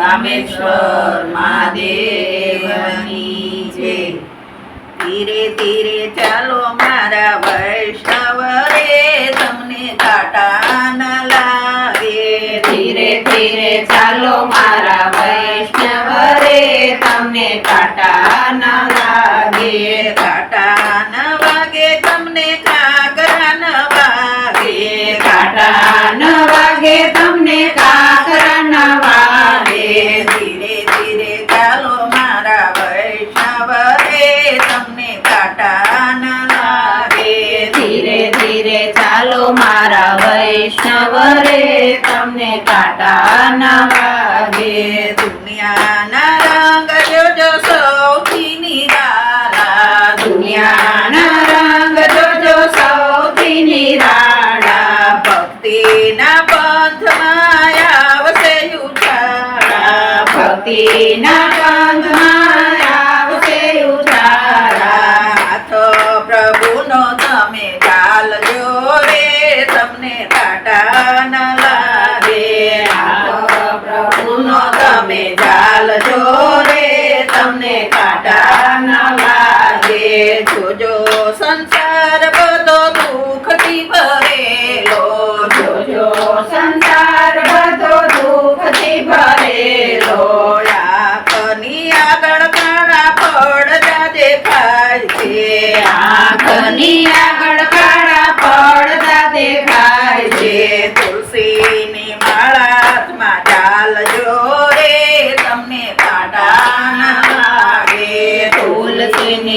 રામેશ્વર મહાદેવની જે ધીરે ધીરે ચાલો મારા વૈષ્ણવ રે તમને કાટા ન લાગે. ધીરે ધીરે ચાલો મારા વૈષ્ણવ રે તમને કાટા ન ધીરે ચાલો મારા વૈષ્ણવ રે તમને કાટા ના વાગે. દુનિયાના રંગ જોજો સૌથી નિરાળા. દુનિયાના રંગ જોજો સૌથી નિરાળા. ભક્તિના પંથમાં આવશે ઉછાળા. ભક્તિના Kadana.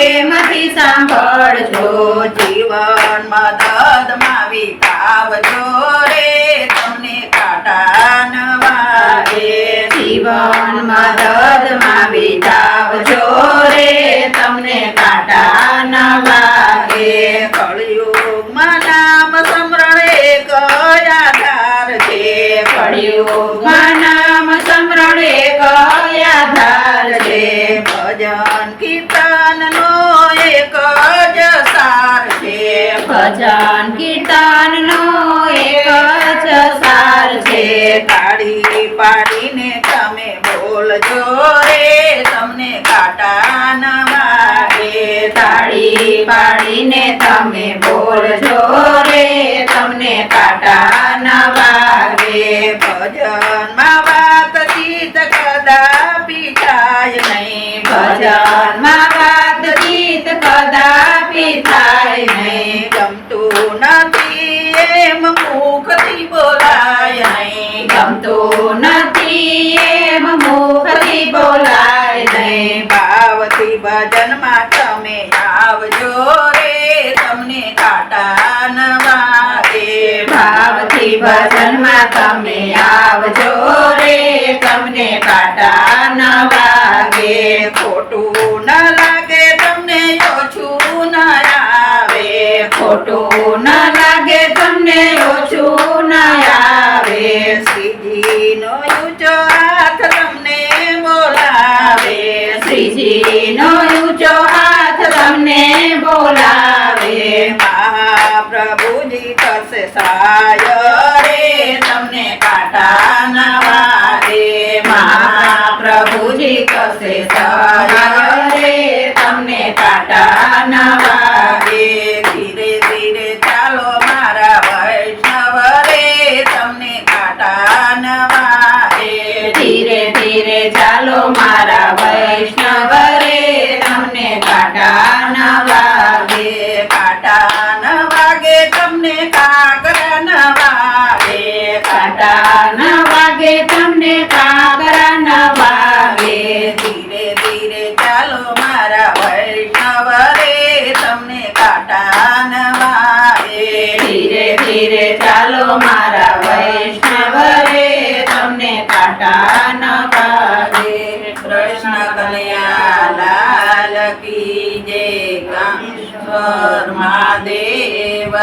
પ્રેમથી સાંભળજો, જીવન મદદમાં વિકાવજો રે, તમને કાટા ન વાગે. જીવન મદદમાં વિતાવજો રે, તમને કાટા ન વાગે. કળિયુગમાં નામ સમરણે કયા ધાર છે? કળિયુગમાં ભજન કીર્તનનો એક જ સાર છે. તાળી પાડીને તમે બોલજો રે, તમને કાટા ન વાગે. તાળી પાડીને તમે બોલજો રે, તમને કાટા ન વાગે. ભજનમાં વાત ચિત કદાપી થાય નહીં. ભજનમાં ગમતું નથી એમ મુખથી બોલાય નહીં ભાવથી ભજનમાં તમે આવજો રે તમને કાટા ન વાગે ભાવથી ભજનમાં તમે આવજો રે તમને કાટા ન વાગે ખોટું ન લાગે તમને ઓછું ન આવે ખોટું ન લાગે તમને ઓછું ન આવે શ્રીજીનો ઊંચો હાથ તમને બોલાવે શ્રીજીનો ઊંચો હાથ તમને બોલાવે મહાપ્રભુજી કરશે સહાય રે તમને કાટા ન વાગે મહાપ્રભુજી કશે સહાય ચાલો મારા વૈષ્ણવ રે તમને કાટા ન વાગે કાટા ન વાગે તમને કાકરા ન વાગે કાટા ન વાગે તમને કાકરા ન વાગે ધીરે ધીરે ચાલો મારા વૈષ્ણવ રે તમને કાટા ન વાગે ધીરે ધીરે ચાલો મારા મહાદેવની